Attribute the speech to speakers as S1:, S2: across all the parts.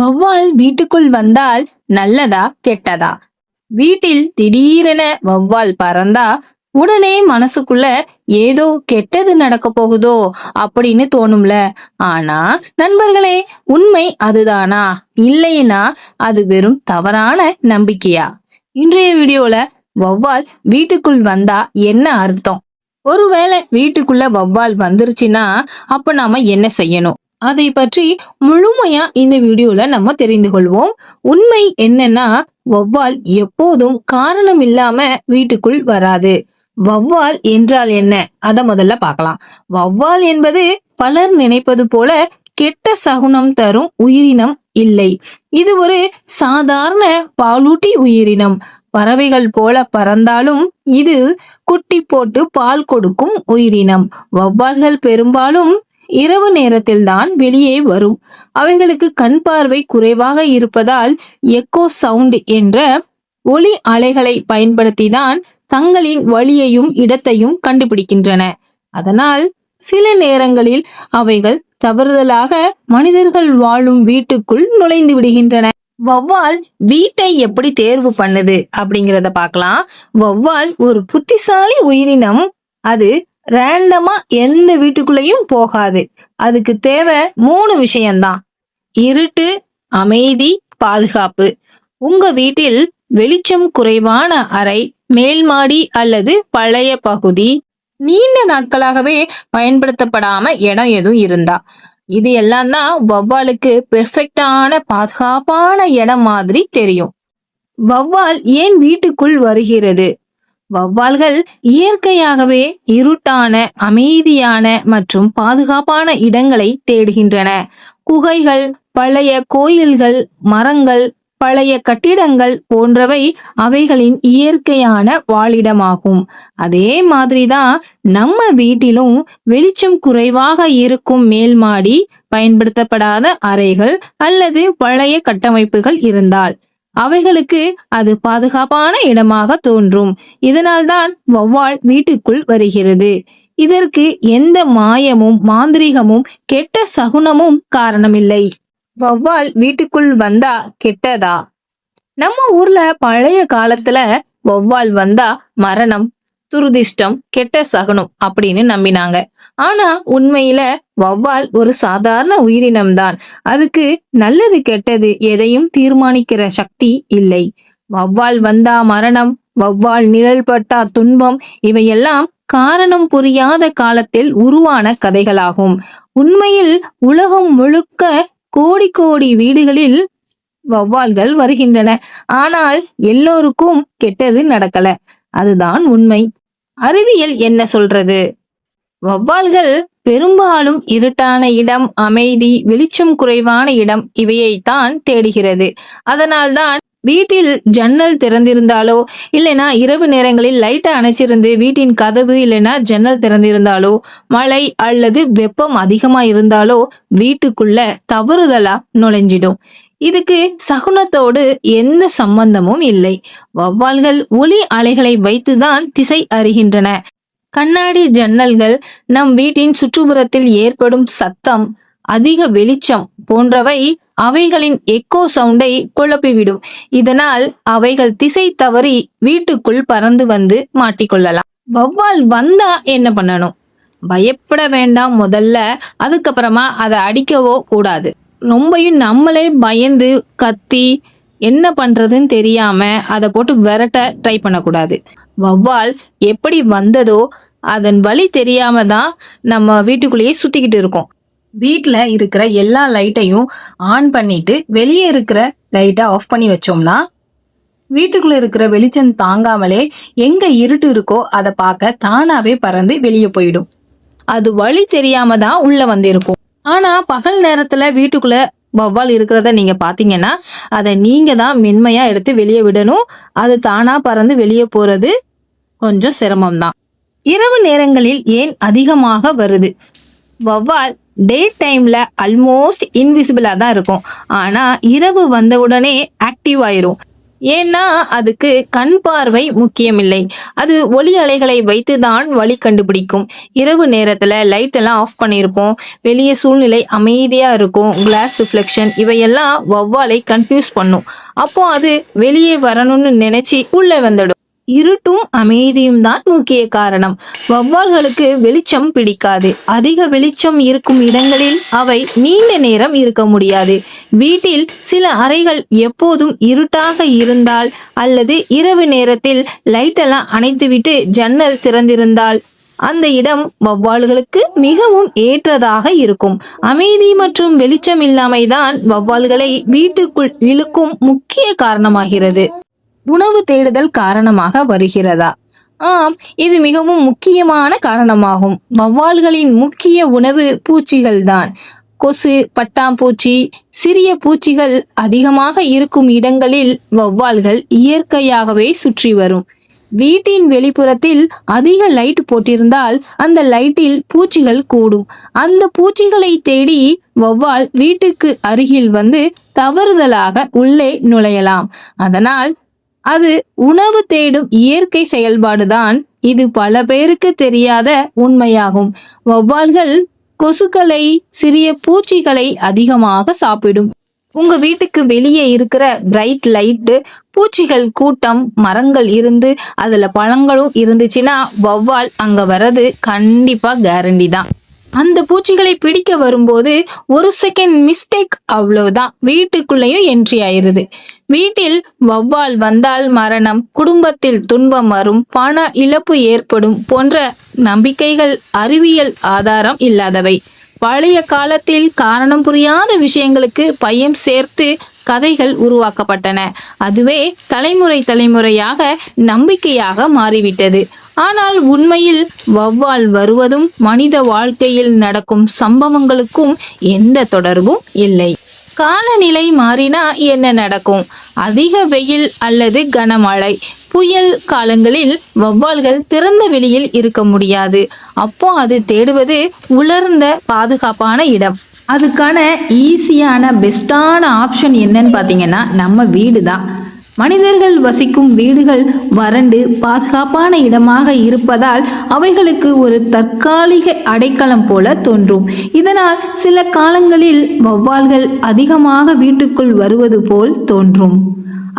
S1: வௌவால் வீட்டுக்குள் வந்தால் நல்லதா கெட்டதா? வீட்டில் திடீரென வௌவால் பறந்தா உடனே மனசுக்குள்ள ஏதோ கெட்டது நடக்க போகுதோ அப்படின்னு தோணும்ல. ஆனா நண்பர்களே உண்மை அதுதானா? இல்லைன்னா அது வெறும் தவறான நம்பிக்கையா? இன்றைய வீடியோல வௌவால் வீட்டுக்குள் வந்தா என்ன அர்த்தம்? ஒருவேளை வீட்டுக்குள்ள வௌவால் வந்துருச்சுன்னா அப்ப நாம என்ன செய்யணும்? அதை பற்றி முழுமையா இந்த வீடியோல நம்ம தெரிந்து கொள்வோம். உண்மை என்னன்னா வௌவால் எப்போதும் காரணம் இல்லாம வீட்டுக்குள் வராது. வௌவால் என்றால் என்ன? அத முதல்ல பார்க்கலாம். வௌவால் என்பது பலர் நினைப்பது போல கெட்ட சகுனம் தரும் உயிரினம் இல்லை. இது ஒரு சாதாரண பாலூட்டி உயிரினம். பறவைகள் போல பறந்தாலும் இது குட்டி போட்டு பால் கொடுக்கும் உயிரினம். வௌவால்கள் பெரும்பாலும் இரவு நேரத்தில் தான் வெளியே வரும். அவைகளுக்கு கண் பார்வை குறைவாக இருப்பதால் எக்கோ சவுண்ட் என்ற ஒளி அலைகளை பயன்படுத்தி தான் தங்களின் வழியையும் இடத்தையும் கண்டுபிடிக்கின்றன. அதனால் சில நேரங்களில் அவைகள் தவறுதலாக மனிதர்கள் வாழும் வீட்டுக்குள் நுழைந்து விடுகின்றன. வௌவால் வீட்டை எப்படி தேர்வு பண்ணுது அப்படிங்கிறத பார்க்கலாம். வௌவால் ஒரு புத்திசாலி உயிரினம். அது ரேண்டமா எந்த வீட்டுக்குள்ளேயும் போகாது. அதுக்கு தேவை மூணு விஷயம்தான். இருட்டு அமைதி பாதுகாப்பு. உங்க வீட்டில் வெளிச்சம் குறைவான அறை மேல்மாடி அல்லது பழைய பகுதி நீண்ட நாட்களாகவே பயன்படுத்தப்படாம இடம் எதுவும் இருந்தா. இது எல்லாம் தான் வௌவாலுக்கு பெர்ஃபெக்டான பாதுகாப்பான இடம் மாதிரி தெரியும். வௌவால் ஏன் வீட்டுக்குள் வருகிறது? வௌவால்கள் இயற்கையாகவே இருட்டான அமைதியான மற்றும் பாதுகாப்பான இடங்களை தேடுகின்றன. குகைகள் பழைய கோயில்கள் மரங்கள் பழைய கட்டிடங்கள் போன்றவை அவைகளின் இயற்கையான வாழிடமாகும். அதே மாதிரிதான் நம்ம வீட்டிலும் வெளிச்சம் குறைவாக இருக்கும் மேல்மாடி பயன்படுத்தப்படாத அறைகள் அல்லது பழைய கட்டமைப்புகள் இருந்தால் அவைகளுக்கு அது பாதுகாப்பான இடமாக தோன்றும். இதனால்தான் வௌவால் வீட்டுக்குள் வருகிறது. இதற்கு எந்த மாயமும் மாந்திரிகமும் கெட்ட சகுனமும் காரணமில்லை. வௌவால் வீட்டுக்குள் வந்தா கெட்டதா? நம்ம ஊர்ல பழைய காலத்துல வௌவால் வந்தா மரணம் துருதிஷ்டம் கெட்ட சகுனம் அப்படின்னு நம்பினாங்க. ஆனா உண்மையில வௌவால் ஒரு சாதாரண உயிரினம்தான். அதுக்கு நல்லது கெட்டது எதையும் தீர்மானிக்கிற சக்தி இல்லை. வௌவால் வந்தா மரணம் வௌவால் நிழல் பட்டா துன்பம் இவையெல்லாம் காரணம் புரியாத காலத்தில் உருவான கதைகளாகும். உண்மையில் உலகம் முழுக்க கோடி கோடி வீடுகளில் வௌவால்கள் வருகின்றன. ஆனால் எல்லோருக்கும் கெட்டது நடக்கல. அதுதான் உண்மை. அறிவியல் என்ன சொல்றது? வௌவால்கள் பெரும்பாலும் இருட்டான இடம் அமைதி வெளிச்சம் குறைவான இடம் இவையைத்தான் தேடுகிறது. அதனால்தான் வீட்டில் ஜன்னல் திறந்திருந்தாலோ இல்லைனா இரவு நேரங்களில் லைட்டை அணைச்சிருந்து வீட்டின் கதவு இல்லைனா ஜன்னல் திறந்திருந்தாலோ மழை அல்லது வெப்பம் அதிகமா இருந்தாலோ வீட்டுக்குள்ள தவறுதலா நுழைஞ்சிடும். இதுக்கு சகுனத்தோடு எந்த சம்பந்தமும் இல்லை. வௌவால்கள் ஒலி அலைகளை வைத்துதான் திசை அறிகின்றன. கண்ணாடி ஜன்னல்கள் நம் வீட்டின் சுற்றுப்புறத்தில் ஏற்படும் சத்தம் அதிக வெளிச்சம் போன்றவை அவைகளின் எக்கோ சவுண்டை குழப்பிவிடும். இதனால் அவைகள் திசை தவறி வீட்டுக்குள் பறந்து வந்து மாட்டிக்கொள்ளலாம். வௌவால் வந்தா என்ன பண்ணணும்? பயப்பட வேண்டாம் முதல்ல. அதுக்கப்புறமா அதை அடிக்கவோ கூடாது. ரொம்பையும் நம்மளே பயந்து கத்தி என்ன பண்றதுன்னு தெரியாம அதை போட்டு விரட்ட ட்ரை பண்ணக்கூடாது. வௌவால் எப்படி வந்ததோ அதன் வழி தெரியாம தான் நம்ம வீட்டுக்குள்ளேயே சுத்திக்கிட்டு இருக்கோம். வீட்டில் இருக்கிற எல்லா லைட்டையும் ஆன் பண்ணிட்டு வெளியே இருக்கிற லைட்டை ஆஃப் பண்ணி வச்சோம்னா வீட்டுக்குள்ள இருக்கிற வெளிச்சம் தாங்காமலே எங்க இருட்டு இருக்கோ அதை பார்க்க தானாவே பறந்து வெளியே போயிடும். அது வழி தெரியாம தான் உள்ள வந்திருக்கும். ஆனா பகல் நேரத்துல வீட்டுக்குள்ள வௌவால் இருக்கிறத நீங்க பாத்தீங்கன்னா அதை நீங்க தான் மென்மையா எடுத்து வெளியே விடணும். அது தானா பறந்து வெளியே போறது கொஞ்சம் சிரமம்தான். இரவு நேரங்களில் ஏன் அதிகமாக வருது? வௌவால் டே டைம்ல ஆல்மோஸ்ட் இன்விசிபிளா தான் இருக்கும். ஆனா இரவு வந்தவுடனே ஆக்டிவ் ஆயிரும். ஏன்னா அதுக்கு கண் பார்வை முக்கியமில்லை. அது ஒளி அலைகளை வைத்து தான் வழி கண்டுபிடிக்கும். இரவு நேரத்தில் லைட் எல்லாம் ஆஃப் பண்ணியிருப்போம் வெளியே சூழ்நிலை அமைதியாக இருக்கும். கிளாஸ் ரிஃப்ளெக்ஷன் இவையெல்லாம் வௌவாலை கன்ஃபியூஸ் பண்ணும். அப்போ அது வெளியே வரணும்னு நினைச்சு உள்ளே வந்துடும். இருட்டும் அமைதியும் தான் முக்கிய காரணம். வௌவால்களுக்கு வெளிச்சம் பிடிக்காது. அதிக வெளிச்சம் இருக்கும் இடங்களில் அவை நீண்ட நேரம் இருக்க முடியாது. வீட்டில் சில அறைகள் எப்போதும் இருட்டாக இருந்தால் அல்லது இரவு நேரத்தில் லைட்டெல்லாம் அணைத்துவிட்டு ஜன்னல் திறந்திருந்தால் அந்த இடம் வௌவால்களுக்கு மிகவும் ஏற்றதாக இருக்கும். அமைதி மற்றும் வெளிச்சம் இல்லாமைதான் வௌவால்களை வீட்டுக்குள் இழுக்கும் முக்கிய காரணமாகிறது. உணவு தேடுதல் காரணமாக வருகிறதா? ஆம் இது மிகவும் முக்கியமான காரணமாகும். வௌவால்களின் முக்கிய உணவு பூச்சிகள் தான். கொசு பட்டாம்பூச்சி சிறிய பூச்சிகள் அதிகமாக இருக்கும் இடங்களில் வௌவால்கள் இயற்கையாகவே சுற்றி வரும். வீட்டின் வெளிப்புறத்தில் அதிக லைட் போட்டிருந்தால் அந்த லைட்டில் பூச்சிகள் கூடும். அந்த பூச்சிகளை தேடி வௌவால் வீட்டுக்கு அருகில் வந்து தவறுதலாக உள்ளே நுழையலாம். அதனால் அது உணவு தேடும் இயற்கை செயல்பாடுதான். இது பல பேருக்கு தெரியாத உண்மையாகும். வௌவால்கள் கொசுக்களை சிறிய பூச்சிகளை அதிகமாக சாப்பிடும். உங்க வீட்டுக்கு வெளியே இருக்கிற பிரைட் லைட்டு பூச்சிகள் கூட்டம் மரங்கள் இருந்து அதுல பழங்களும் இருந்துச்சுன்னா வௌவால் அங்க வர்றது கண்டிப்பா கேரண்டி தான். அந்த பூச்சிகளை பிடிக்க வரும்போது ஒரு செகண்ட் மிஸ்டேக் அவ்வளவுதான். வீட்டுக்குள்ளேயும் என்ட்ரி ஆயிருது வீட்டில் வௌவால் வந்தால் மரணம் குடும்பத்தில் துன்பம் வரும் பண இழப்பு ஏற்படும் போன்ற நம்பிக்கைகள் அறிவியல் ஆதாரம் இல்லாதவை. பழைய காலத்தில் காரணம் புரியாத விஷயங்களுக்கு பயம் சேர்த்து கதைகள் உருவாக்கப்பட்டன. அதுவே தலைமுறை தலைமுறையாக நம்பிக்கையாக மாறிவிட்டது. ஆனால் உண்மையில் வௌவால் வருவதும் மனித வாழ்க்கையில் நடக்கும் சம்பவங்களுக்கும் எந்த தொடர்பும் இல்லை. காலநிலை மாறினா என்ன நடக்கும்? அதிக வெயில் அல்லது கனமழை? புயல் காலங்களில் வௌவால்கள் திறந்த வெளியில் இருக்க முடியாது. அப்போ அது தேடுவது உலர்ந்த பாதுகாப்பான இடம். அதுக்கான ஈஸியான பெஸ்ட்டான ஆப்ஷன் என்னன்னு பார்த்தீங்கன்னா நம்ம வீடு தான் மனிதர்கள் வசிக்கும் வீடுகள் வறண்டு பாதுகாப்பான இடமாக இருப்பதால் அவைகளுக்கு ஒரு தற்காலிக அடைக்கலம் போல தோன்றும். இதனால் சில காலங்களில் வௌவால்கள் அதிகமாக வீட்டுக்குள் வருவது போல் தோன்றும்.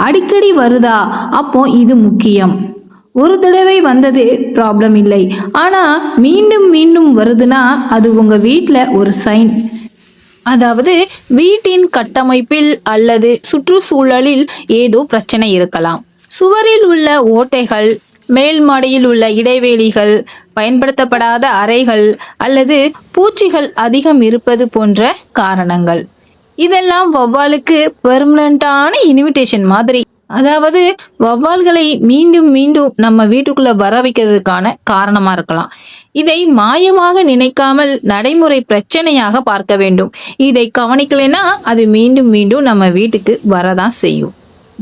S1: அடிக்கடி வருதா? அப்போ இது முக்கியம். ஒரு தடவை வந்தது ப்ராப்ளம் இல்லை. ஆனால் மீண்டும் மீண்டும் வருதுன்னா அது உங்கள் வீட்டில் ஒரு சைன் அதாவது வீட்டின் கட்டமைப்பில் அல்லது சுற்றுச்சூழலில் ஏதோ பிரச்சனை இருக்கலாம். சுவரில் உள்ள ஓட்டைகள் மேல் மாடியில் உள்ள இடைவெளிகள் பயன்படுத்தப்படாத அறைகள் அல்லது பூச்சிகள் அதிகம் இருப்பது போன்ற காரணங்கள். இதெல்லாம் வௌவாலுக்கு பெர்மனண்டான இன்விடேஷன் மாதிரி அதாவது வௌவால்களை மீண்டும் மீண்டும் நம்ம வீட்டுக்குள்ள வர வைக்கிறதுக்கான காரணமா இருக்கலாம். இதை மாயமாக நினைக்காமல் நடைமுறை பிரச்சனையாக பார்க்க வேண்டும். இதை கவனிக்கலைன்னா அது மீண்டும் மீண்டும் நம்ம வீட்டுக்கு வரதான் செய்யும்.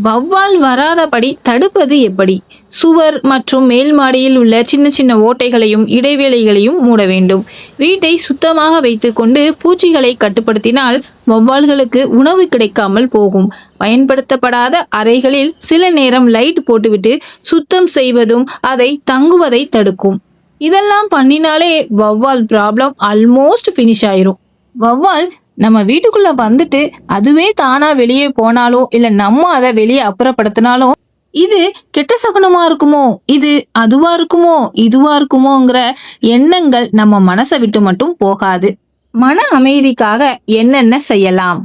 S1: வௌவால் வராதபடி தடுப்பது எப்படி? சுவர் மற்றும் மேல் மாடியில் உள்ள சின்ன சின்ன ஓட்டைகளையும் இடைவேளைகளையும் மூட வேண்டும். வீட்டை சுத்தமாக வைத்துக்கொண்டு பூச்சிகளை கட்டுப்படுத்தினால் வௌவால்களுக்கு உணவு கிடைக்காமல் போகும். பயன்படுத்தப்படாத அறைகளில் சில நேரம் லைட் போட்டுவிட்டு சுத்தம் செய்வதும் அதை தங்குவதை தடுக்கும். இதெல்லாம் பண்ணினாலே வௌவால் ப்ராப்ளம் ஆல்மோஸ்ட் ஃபினிஷ் ஆயிரும். வௌவால் நம்ம வீட்டுக்குள்ள வந்துட்டு அதுவே தானா வெளியே போனாலோ இல்ல நம்ம அதை வெளியே அப்புறப்படுத்தினாலும் இது கெட்ட சகுனமா இருக்குமோ இது அதுவா இருக்குமோ இதுவா இருக்குமோங்கிற எண்ணங்கள் நம்ம மனசை விட்டு மட்டும் போகாது. மன அமைதிக்காக என்னென்ன செய்யலாம்?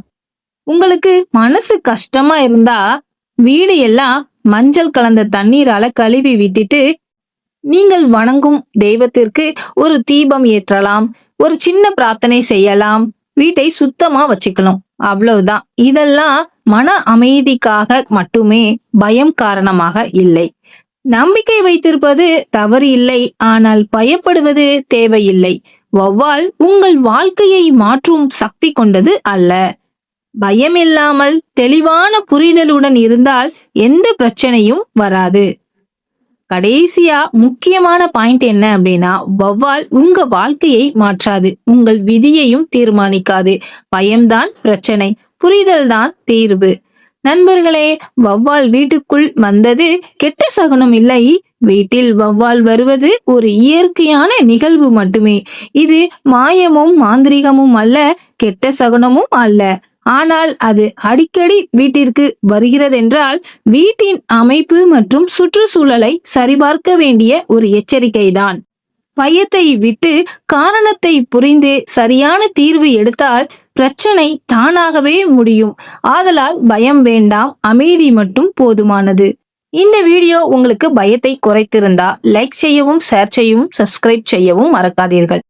S1: உங்களுக்கு மனசு கஷ்டமா இருந்தா வீடு எல்லாம் மஞ்சள் கலந்த தண்ணீரால கழுவி விட்டுட்டு நீங்கள் வணங்கும் தெய்வத்திற்கு ஒரு தீபம் ஏற்றலாம் ஒரு சின்ன பிரார்த்தனை செய்யலாம் வீட்டை சுத்தமா வச்சுக்கணும். அவ்வளவுதான். இதெல்லாம் மன அமைதிக்காக மட்டுமே பயம் காரணமாக இல்லை. நம்பிக்கை வைத்திருப்பது தவறு இல்லை ஆனால் பயப்படுவது தேவையில்லை. வௌவால் உங்கள் வாழ்க்கையை மாற்றும் சக்தி கொண்டது அல்ல. பயம் இல்லாமல் தெளிவான புரிதலுடன் இருந்தால் எந்த பிரச்சனையும் வராது. கடைசியா முக்கியமான பாயிண்ட் என்ன அப்படின்னா வௌவால் உங்க வாழ்க்கையை மாற்றாது. உங்கள் விதியையும் தீர்மானிக்காது. பயம்தான் பிரச்சனை புரிதல் தான் தீர்வு. நண்பர்களே வௌவால் வீட்டுக்குள் வந்தது கெட்ட சகுனம் இல்லை. வீட்டில் வௌவால் வருவது ஒரு இயற்கையான நிகழ்வு மட்டுமே. இது மாயமும் மாந்திரிகமும் அல்ல கெட்ட சகுனமும் அல்ல. ஆனால் அது அடிக்கடி வீட்டிற்கு வருகிறதென்றால் வீட்டின் அமைப்பு மற்றும் சுற்றுச்சூழலை சரிபார்க்க வேண்டிய ஒரு எச்சரிக்கைதான். பயத்தை விட்டு காரணத்தை புரிந்து சரியான தீர்வு எடுத்தால் பிரச்சனை தானாகவே முடியும். ஆதலால் பயம் வேண்டாம் அமைதி மட்டும் போதுமானது. இந்த வீடியோ உங்களுக்கு பயத்தை குறைத்திருந்தா லைக் செய்யவும் ஷேர் செய்யவும் சப்ஸ்கிரைப் செய்யவும் மறக்காதீர்கள்.